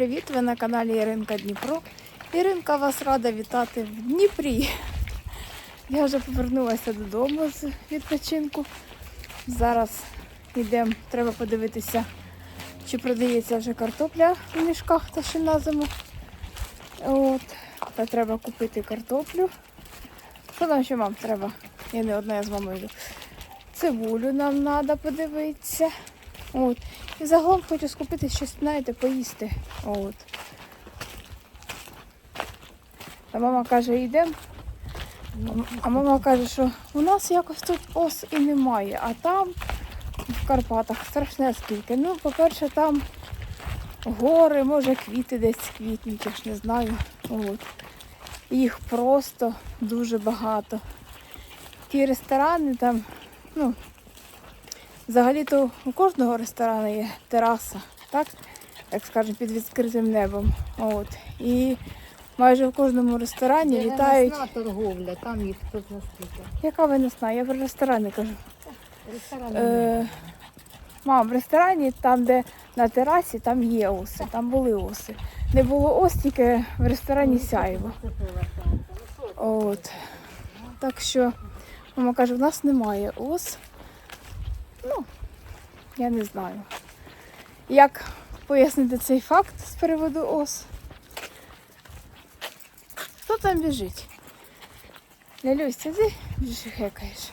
привіт! Ви на каналі Іринка Дніпро. Іринка вас рада вітати в Дніпрі. Я вже повернулася додому з відпочинку. Зараз йдемо, треба подивитися, чи продається вже картопля в мішках та ще на зиму. От. Та треба купити картоплю. Що нам ще мам треба? Я не одна, я з мамою йду. Цибулю нам треба подивитися. От. І загалом хочу скупити щось, знаєте, поїсти. От. А мама каже, йдемо. А мама каже, що у нас якось тут ос і немає, а там в Карпатах страшне скільки. Ну, по-перше, там гори, може квіти десь квітнуть, я ж не знаю. От. Їх просто дуже багато. Ті ресторани там, ну, Взагалі-то у кожного ресторану є тераса, так? Так скажемо, під відкритим небом. От. І майже в кожному ресторані Це літають. весна торговля, там їх тут наскільки. Яка виносна? Я про ресторани кажу. Ресторан. Е, мам, в ресторані, там, де на терасі, там є оси, там були оси. Не було ос, тільки в ресторані сяєво. От. Так що, мама каже, в нас немає ос. Ну, я не знаю. Як пояснити цей факт з приводу ос? Хто там біжить? Лялюсь, це ти хекаєш.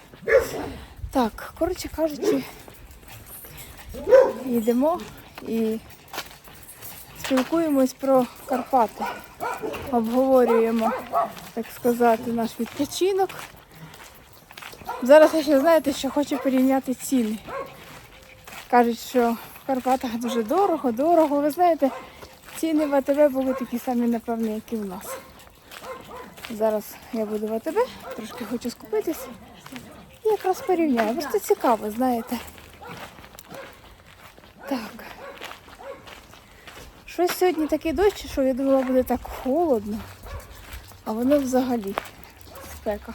Так, коротше кажучи, йдемо і спілкуємось про Карпати. Обговорюємо, так сказати, наш відпочинок. Зараз я ще знаєте, що хочу порівняти ціни. Кажуть, що в Карпатах дуже дорого, дорого. Ви знаєте, ціни в АТБ були такі самі, напевно, як і в нас. Зараз я буду в АТБ, трошки хочу скупитись. І якраз порівняю. Просто цікаво, знаєте. Так. Щось сьогодні такий дощ, що я думала буде так холодно, а воно взагалі спека.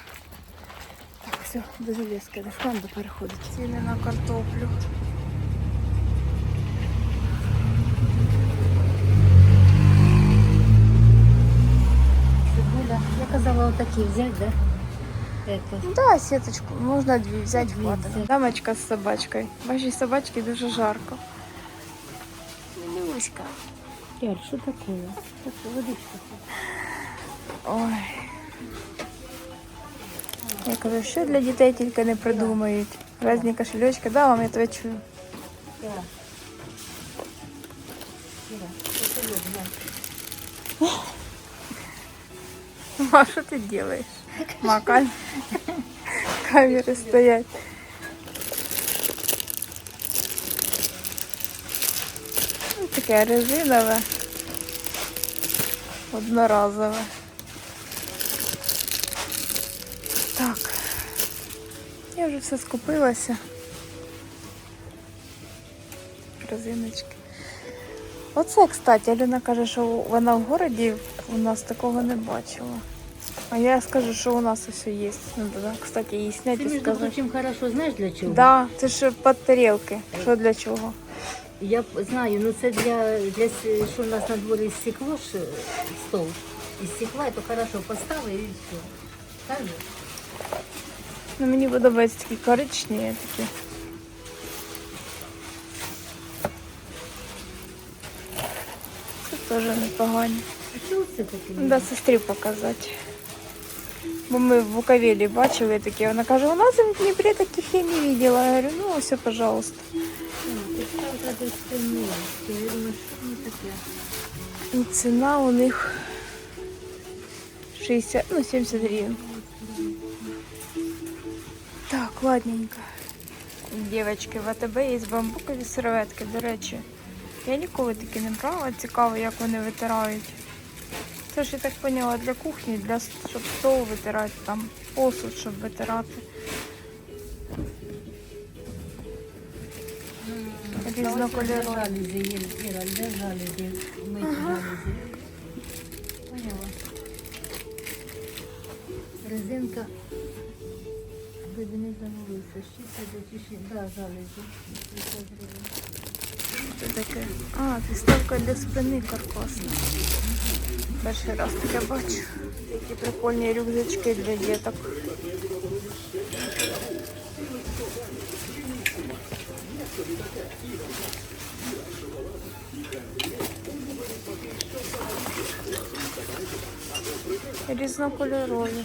Так, все, до железки, до складу переходить. Ціни на картоплю. Цибуля. Я казала отакі взяти, да? Это. Ну да, сіточку, можна дві взяти Дві хватить. взяти. Дамочка з собачкою. Вашій собачці дуже жарко. Люська. Яль, що таке? Так, водичка. Ой. Я кажу, що для дітей тільки не придумають. Разні кошельочки, да, вам я тебе чую. Да. Іра, це глянь. А що ти робиш? Мака. Камери стоять. Ну, Таке резинове. Одноразове. Все скупилася. Резиночки. Оце, кстати, Альона каже, що вона в городі у нас такого не бачила. А я скажу, що у нас усе є. Надо, кстати, її Це, зняти і між сказати. прочим, хорошо, знаєш для чого? Да, це ж під тарілки. Що для чого? Я знаю, ну це для, для с- що у нас на дворі стекло ж, е, стол. Із стекла, то хорошо поставили і все. Так же? Ну, мені подобаються такі коричневі такі. Це теж непогані. А що це таке? Да, сестрі показати. Бо ми в Буковелі бачили такі. Вона каже, у нас в Дніпрі таких я не видела. Я говорю, ну все, пожалуйста. А, ти правда десь темніє. Я думаю, що воно таке? І ціна у них 60, ну 70 гривен. Так, ладненько. Девочки, в АТБ є бамбукові серветки, до речі. Я ніколи такі не брала, цікаво, як вони витирають. Це ж я так поняла для кухні, для щоб стол витирати, там посуд, щоб витирати. Різнокольорові. Жалюзі є, Іра, де жалюзі? Миті жалюзі. Поняла. Резинка. Вроде не загубився. Щітка до чищення. Да, жалюзі. 30 гривень. це таке? А, підставка для спини каркасна. Перший раз таке бачу. Такі прикольні рюкзачки для діток. Різнокольорові.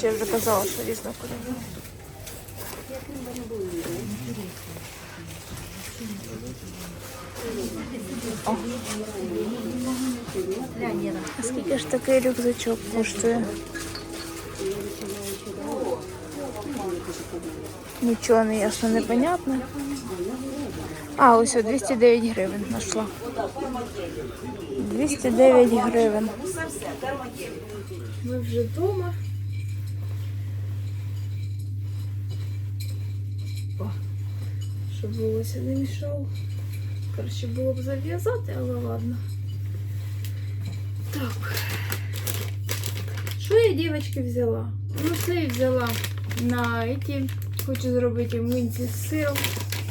Чи я вже казала, що різнокольорові? Глянь, А скільки ж такий рюкзачок коштує? Нічого не ясно, непонятно. А, ось о, 209 гривень знайшла. 209 гривень. Ми вже вдома. О, щоб волосся не мішало. Коротше, було б зав'язати, але ладно. Так. Що я, дівчатки, взяла? Ну, це я взяла на эти. Хочу зробити млинці з сиром,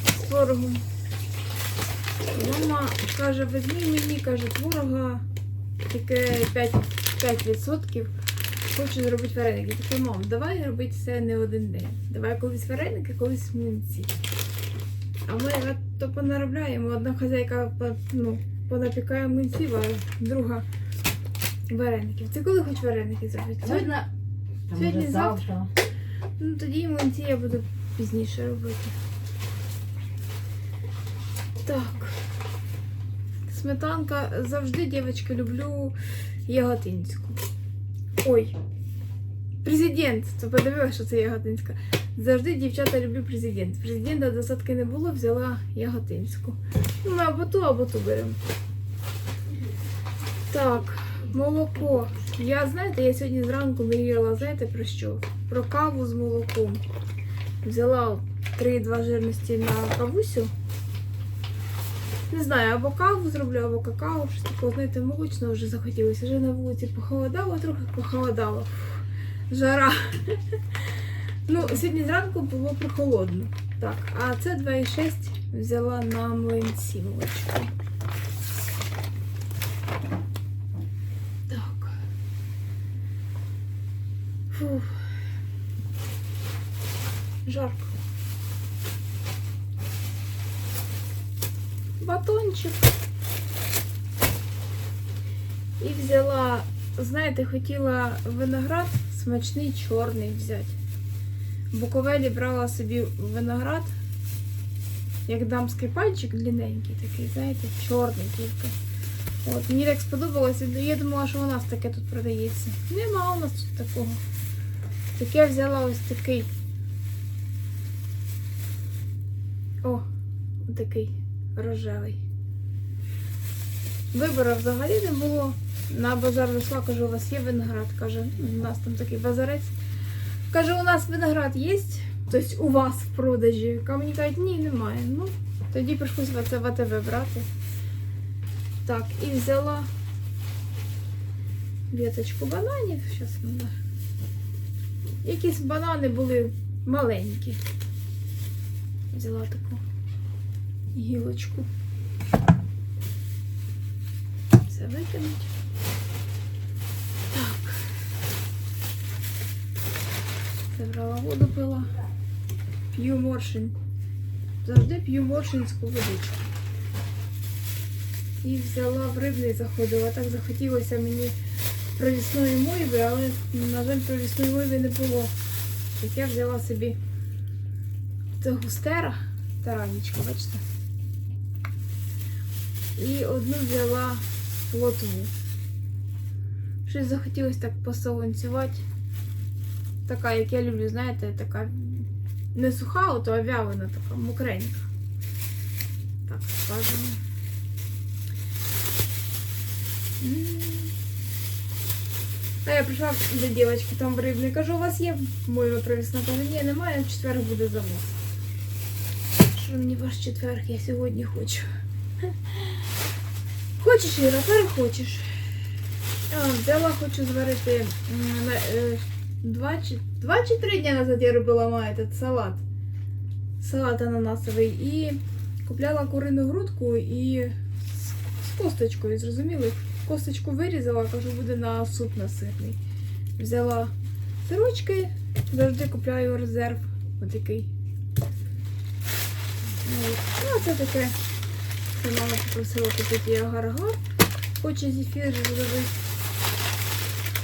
з творогом. Мама каже, візьми мені, каже, творога таке 5%. 5%. Хочу зробити вареники. Таке, мам, давай робити це не один день. Давай колись вареники, колись млинці. А ми то понаробляємо. Одна хазяйка ну, понапікає млинців, а друга вареників. Ти коли хоч вареники зробити? Сьогодні? Сьогодні, завтра? Ну тоді млинці я буду пізніше робити. Так. Сметанка завжди, дівчатки, люблю яготинську. Ой. Президент, то подивилася, що це яготинська. Завжди дівчата люблю президент. Президента досадки не було, взяла яготинську. Ну, ми або ту, або ту беремо. Так, молоко. Я, знаєте, я сьогодні зранку мріяла, знаєте про що? Про каву з молоком. Взяла 3,2 жирності на кавусю. Не знаю, або каву зроблю, або какао, щось такого, знаєте, молочного вже захотілося. Вже на вулиці похолодало, трохи похолодало. Жара. Ну, сьогодні зранку було прохолодно. Так, а це 2,6 взяла на млинці молочко. Так. Фух. Жарко. Батончик. І взяла, знаєте, хотіла виноград смачний чорний взяти. Буковелі брала собі виноград, як дамський пальчик длинненький такий, знаєте, чорний тільки. От, мені так сподобалося, я думала, що у нас таке тут продається. Нема у нас тут такого. Так я взяла ось такий. О, такий рожевий. Вибору взагалі не було. На базар зайшла, кажу, у вас є виноград. Каже, у нас там такий базарець. Каже, у нас виноград є, тобто у вас в продажі. А мені кажуть, ні, немає. Ну, тоді прийшлося це в АТВ брати. Так, і взяла віточку бананів. Зараз вона. Якісь банани були маленькі. Взяла таку гілочку. Це викинуть. Так. Забрала воду пила. П'ю моршин. Завжди п'ю моршинську водичку. І взяла в рибний заходила. Так захотілося мені провісної мойви, але, на жаль, провісної мойви не було. Так я взяла собі це густера, таранічка, бачите? І одну взяла лотву. Щось захотілося так посолонцювати. Така, як я люблю, знаєте, така не суха, ото, а вялена така, мокренька. Так, скажемо. А я прийшла до дівчинки там в рибний, кажу, у вас є моя провісна? Каже, ні, немає, в четвер буде завоз. Що мені ваш четверг, я сьогодні хочу. Хочеш, Іра, перехочеш. Взяла, хочу зварити е, два, чи, два чи три дні назад я робила ма, этот салат. салат ананасовий і купляла курину грудку і з, косточкою, зрозуміли? Косточку вирізала, кажу, буде на суп насирний. Взяла сирочки, завжди купляю резерв. Отакий. От. Ну, це таке. Це мама попросила купити агар-агар. Хоче зефір зробити.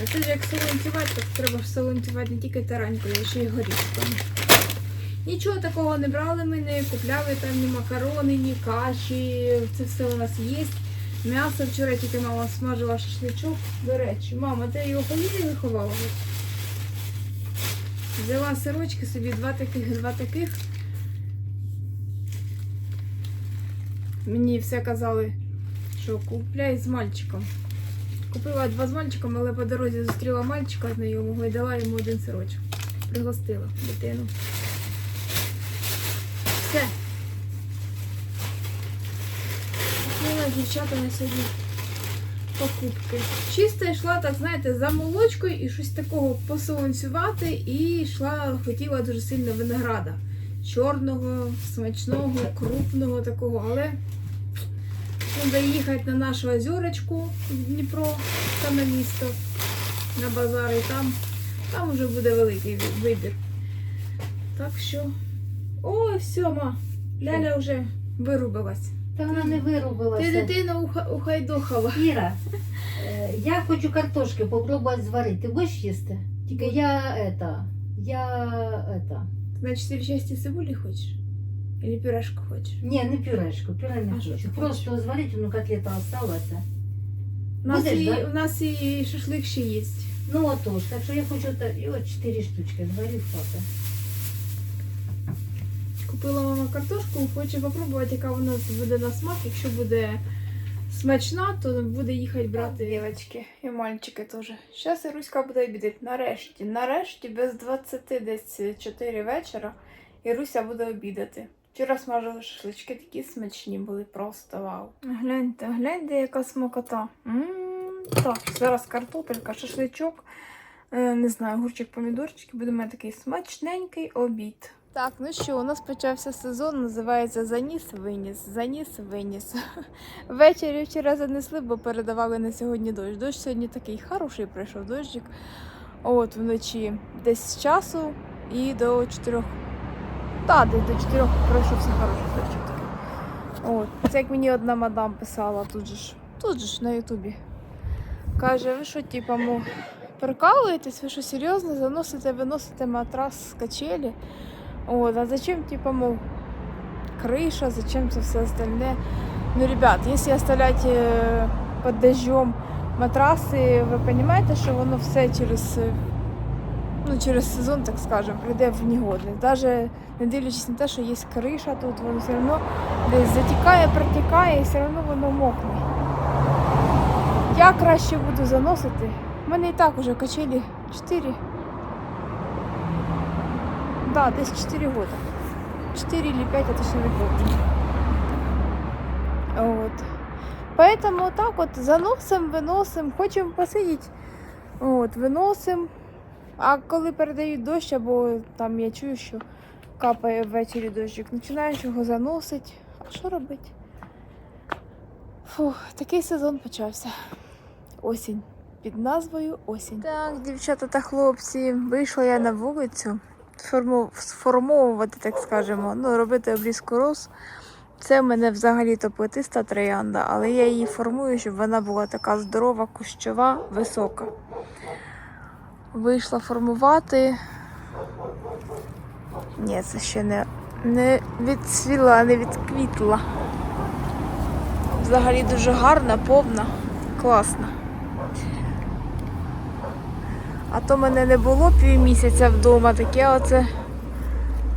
А це ж як солонтівати, так треба солонтівати не тільки таранькою, а ще й горішками. Нічого такого не брали ми, не купляли там ні макарони, ні каші. Це все у нас є. М'ясо вчора тільки мама смажила шашличок. До речі, мама, ти його поїли виховала? Взяла сирочки собі, два таких, два таких. Мені все казали, що купляй з мальчиком. Купила два з мальчиком, але по дорозі зустріла мальчика знайомого і дала йому один сирочок. Пригостила дитину. Все. Купила дівчата на сьогодні покупки. Чисто йшла, так знаєте, за молочкою і щось такого посолонцювати, і йшла, хотіла дуже сильно винограда. Чорного, смачного, крупного такого, але треба їхати на нашу озерочку в Дніпро, саме місто, на базар, і там, там вже буде великий вибір. Так що. Ой, все, ма. Ляля вже вирубилась. Та вона не вирубилася. Ти дитину уха- ухайдохала. Іра, е, я хочу картошки попробувати зварити. Ти будеш їсти? Тільки я это, я это. Значить, ти в щасті цибулі хочеш? Или пюрешку хочеш? Ні, не пюрешку, пюре не А що хочу. ти Просто зварити, ну котлета осталася. У нас, Будеш, і, да? у нас і шашлик ще є. Ну отож, так що я хочу та- і от 4 штучки зварю хвата. Купила мама картошку, хоче попробувати, яка вона буде на смак. Якщо буде смачна, то буде їхати брати дівчатки і мальчики теж. Зараз Іруська буде обідати. Нарешті. Нарешті без 20 десь 4 вечора Іруся буде обідати. Вчора смажили шашлички, такі смачні були, просто вау. Гляньте, гляньте, яка смакота. м Так, зараз картопелька, шашличок. Е, Не знаю, гурчик, помідорчики. Буде мати такий смачненький обід. Так, ну що, у нас почався сезон, називається Заніс виніс. Заніс виніс. Ввечері вчора занесли, бо передавали на сьогодні дощ. Дощ сьогодні такий хороший прийшов дощик. От вночі десь з часу і до 4. Так, десь до 4 пройшовся хороший дощик. От. Це як мені одна мадам писала тут же ж, тут же ж на Ютубі. Каже, ви що, типа, прикалуєтесь, ви що серйозно заносите, виносите матрас з качелі? Вот, а зачем, типа, мол, крыша, зачем это все остальное? Ну, ребят, если оставлять э, под дождем матрасы, ви розумієте, що воно все через, е, ну, через сезон, так скажем, прийде в негодність. Даже не дивлячись на те, що є криша тут, воно все одно десь затікає, протікає і все одно воно мокне. Я краще буду заносити. У мене і так уже качелі 4 Да, десь 4 года. 4 или 5, я точно не помню. Вот. Поэтому так вот заносим, виносим, хочемо посидіти, от, виносим. А коли передають дощ, або там я чую, що капає ввечері дощик, починаєш його заносити. А що робити? Фух, такий сезон почався. Осінь. Під назвою осінь. Так, дівчата та хлопці, вийшла я на вулицю сформовувати, так скажемо, ну, робити обрізку роз. Це в мене взагалі-то плетиста троянда, але я її формую, щоб вона була така здорова, кущова, висока. Вийшла формувати. Ні, це ще не, не відцвіла, не відквітла. Взагалі дуже гарна, повна, класна. А то мене не було півмісяця вдома, таке оце,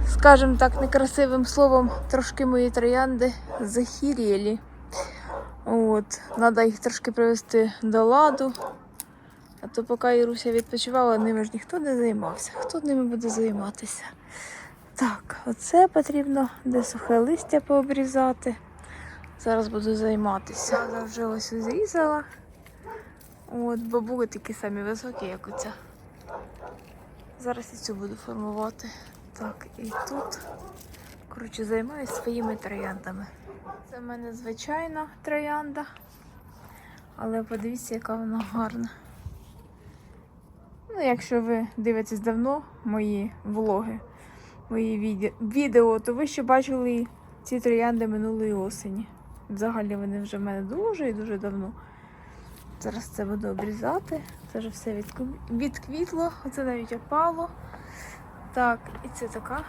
скажімо так, некрасивим словом, трошки мої троянди захірєлі. От, треба їх трошки привести до ладу. А то поки Іруся відпочивала, ними ж ніхто не займався. Хто ними буде займатися? Так, оце потрібно де сухе листя пообрізати. Зараз буду займатися. Я вже ось зрізала. От, бабули такі самі високі, як оця. Зараз і цю буду формувати. Так, і тут коротше, займаюся своїми трояндами. Це в мене звичайна троянда. Але подивіться, яка вона гарна. Ну, якщо ви дивитесь давно мої влоги, мої відео, то ви ще бачили ці троянди минулої осені. Взагалі вони вже в мене дуже і дуже давно. Зараз це буду обрізати. Це вже все відквітло, оце навіть опало. Так, і це така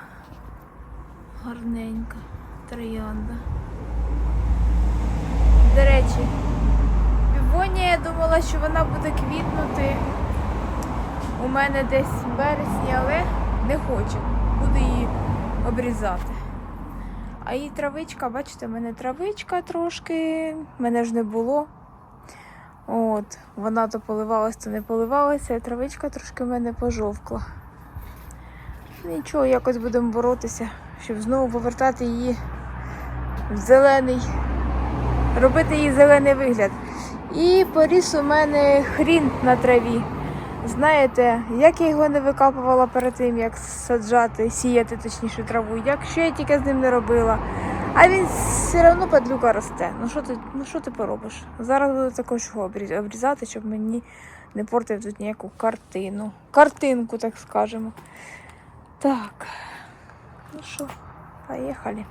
гарненька троянда. До речі, півонія я думала, що вона буде квітнути у мене десь в березні, але не хочу. Буду її обрізати. А її травичка, бачите, в мене травичка трошки, мене ж не було. От, вона то поливалась, то не поливалася, а травичка трошки в мене пожовкла. Нічого, якось будемо боротися, щоб знову повертати її в зелений, робити їй зелений вигляд. І поріс у мене хрін на траві. Знаєте, як я його не викапувала перед тим, як саджати, сіяти точніше траву, як що я тільки з ним не робила. А він все одно падлюка росте. Ну що ти, ну що ти поробиш? Зараз буду також його обрізати, щоб мені не портив тут ніяку картину. Картинку, так скажемо. Так. Ну що, поїхали.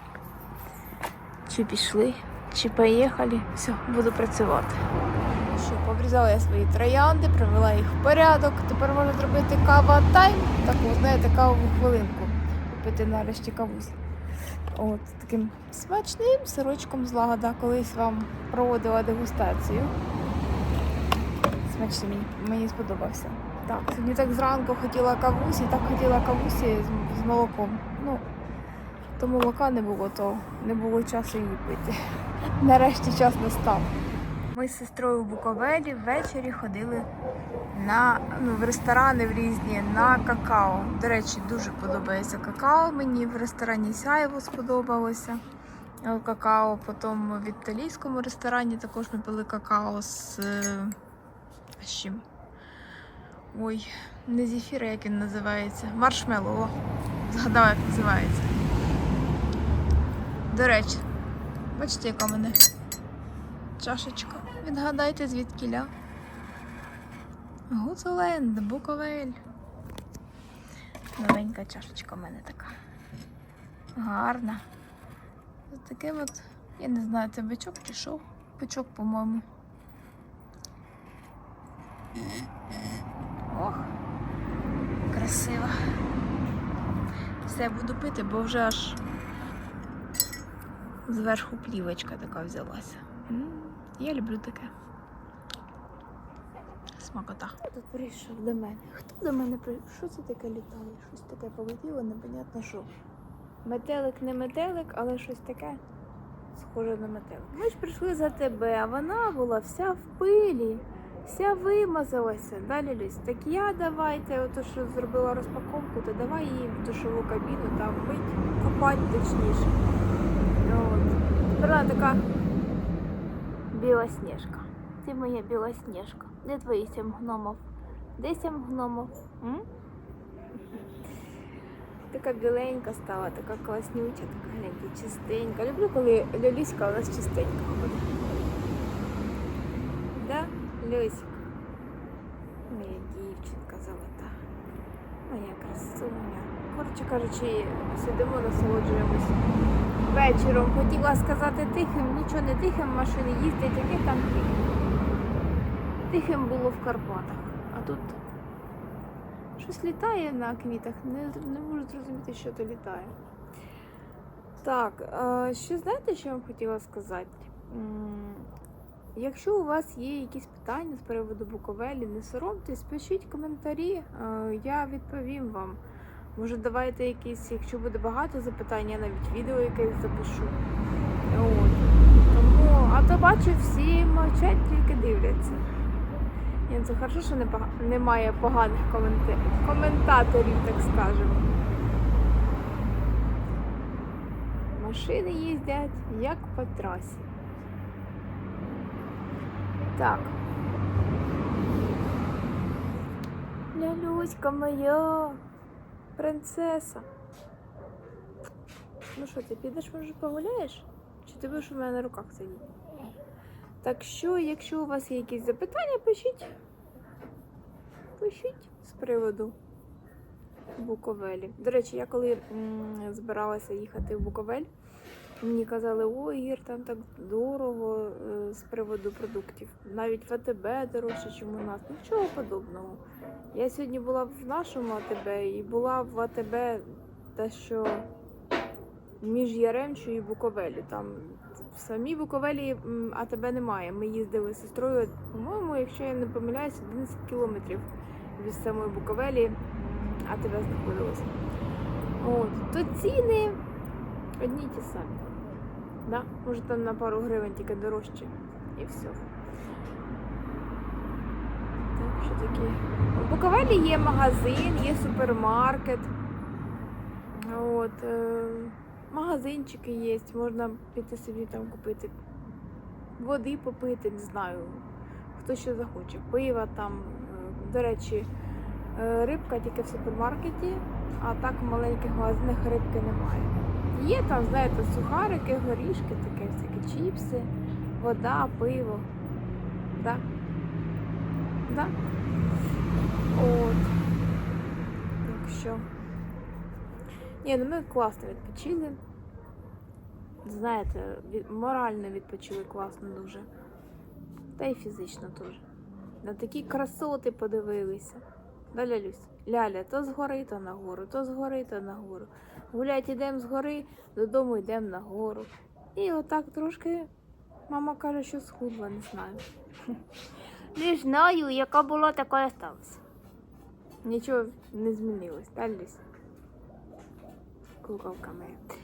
Чи пішли, чи поїхали. Все, буду працювати. Ну Що, пообрізала я свої троянди, привела їх в порядок. Тепер можна зробити кава тайм, таку, знаєте, кавову хвилинку. Купити нарешті кавусь. От таким смачним сирочком з лагода. Колись вам проводила дегустацію. Смачний мені, мені сподобався. Так, сьогодні так зранку хотіла кавусі, так хотіла кавусі з, з молоком. Ну, то молока не було, то не було часу її пити. Нарешті час настав. Ми з сестрою в Буковелі ввечері ходили на ну, в ресторани в різні на какао. До речі, дуже подобається какао. Мені в ресторані Сяєво сподобалося. Е, Какао. Потім в італійському ресторані також ми пили какао з, е, з чим? Ой, не зефіра, як він називається. Маршмеллоу. О, Згадала, як називається. До речі, бачите, яка в мене чашечка. Відгадайте звідкіля. Гуцуленд, Буковель. Новенька чашечка в мене така. Гарна. З таким от, я не знаю, це бичок чи що? Бичок, по-моєму. Ох, красиво. Все буду пити, бо вже аж зверху плівочка така взялася. Я люблю таке. Смакота. Хто тут прийшов до мене? Хто до мене прийшов? Що це таке літає? Щось таке полетіло, непонятно що. Метелик не метелик, але щось таке схоже на метелик. Ми ж прийшли за тебе, а вона була вся в пилі, вся вимазалася. Далі Люсь, так я давайте, ото що зробила розпаковку, то давай її в душову кабіну там мить, купати точніше. От. Тепер вона така білосніжка. Ти моя білосніжка. Де твої сім гномов? Де сім гномов? М? Така біленька стала, така класнюча, така гляньте, чистенька. Люблю, коли Люліська у нас чистенька ходить. Да, Люсик? Моя дівчинка золота. Моя красуня. Коротше кажучи, сидимо, насолоджуємось вечором. Хотіла сказати тихим, нічого не тихим, машини їздять, яке там тихим. Тихим було в Карпатах. А тут щось літає на квітах, не, не можу зрозуміти, що то літає. Так, ще знаєте, що я вам хотіла сказати? Якщо у вас є якісь питання з приводу Буковелі, не соромтесь, пишіть коментарі, е, я відповім вам. Може, давайте якісь, якщо буде багато запитань, я навіть відео якесь запишу. От. Тому, а то бачу, всі мовчать, тільки дивляться. Ні, це хорошо, що немає поганих коментаторів, так скажемо. Машини їздять як по трасі. Так. Лялюська моя, принцеса. Ну що, ти підеш, може, погуляєш? Чи ти будеш у мене на руках сидіти? Так що, якщо у вас є якісь запитання, пишіть. Пишіть з приводу Буковелі. До речі, я коли м, збиралася їхати в Буковель, мені казали, ой, Ір, там так дорого е, з приводу продуктів. Навіть в АТБ дорожче, ніж у нас. Нічого подобного. Я сьогодні була в нашому АТБ і була в АТБ те, що між Яремчою і Буковелі. Там в самій Буковелі АТБ немає. Ми їздили з сестрою, по-моєму, якщо я не помиляюсь, 11 кілометрів від самої Буковелі АТБ знаходилося. От, то ціни одні й ті самі. Да? Може там на пару гривень тільки дорожче. І все. Так, що таке? У Буковелі є магазин, є супермаркет. От, е, магазинчики є, можна піти собі там купити води попити, не знаю. Хто що захоче. Пива там. е, До речі, е, рибка тільки в супермаркеті, а так в маленьких магазинах рибки немає. Є там, знаєте, сухарики, горішки, таке всякі чіпси, вода, пиво. Да? Да? От. Так що. Ні, ну ми класно відпочили. Знаєте, морально відпочили класно дуже. Та й фізично теж. На такі красоти подивилися. Да, Лялюсь? Ляля, то згори, то нагору, то згори, то нагору. Гулять ідемо згори, додому йдемо нагору. І отак трошки мама каже, що схудла, не знаю. Не знаю, яка була, така і сталася. Нічого не змінилось, так, Люсь? Куколка моя.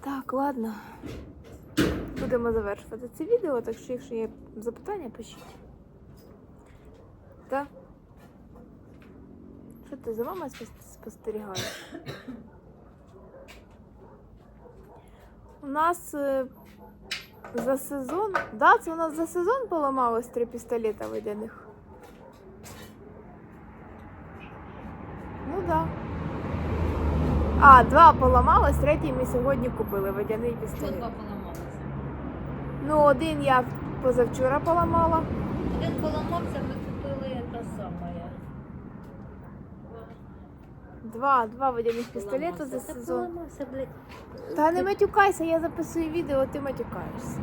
Так, ладно. Будемо завершувати це відео, так що якщо є запитання, пишіть. Так? Що ти за вами спос- спостерігаєш? У нас е, за сезон. Да, це у нас за сезон поламалось три пістолета водяних. Ну да. А, два поламалось, третій ми сьогодні купили водяний пістолет. два поламалися. Ну, один я позавчора поламала. Один поламався, ми купили те саме. Два, два водяних пістолета за Та сезон. поламався, блядь. Та не матюкайся, я записую відео, ти матюкаєшся.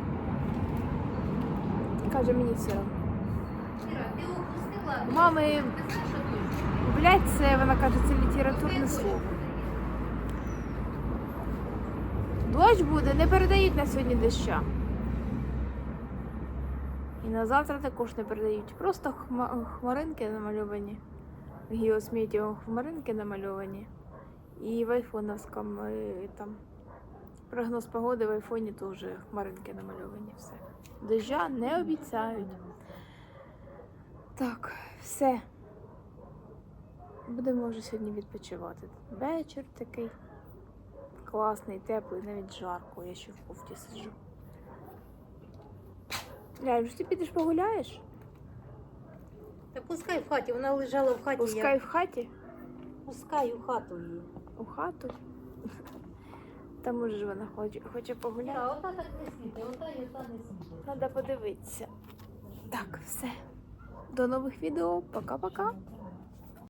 Каже, мені все одно. Іра, ти упустила? Мами, Ти знаєш, що тут? блядь, це вона каже, це літературне слово. Дощ буде, не передають на сьогодні доща. І на завтра також не передають. Просто хма- хмаринки намальовані. В геосмітіо хмаринки намальовані. І в айфоновському е, там прогноз погоди в айфоні теж хмаринки намальовані. Все. Дождя не обіцяють. Так, все. Будемо вже сьогодні відпочивати. Вечір такий класний, теплий, навіть жарко, я ще в кофті сиджу. Вже ти підеш погуляєш? Та пускай в хаті, вона лежала в хаті. Пускай в хаті, Пускай у хату її. у хату. Та може ж вона хоче, хоче погуляти. Так, ота так не світить, ота і ота не світить. Треба подивитися. Так, все. До нових відео. Пока-пока.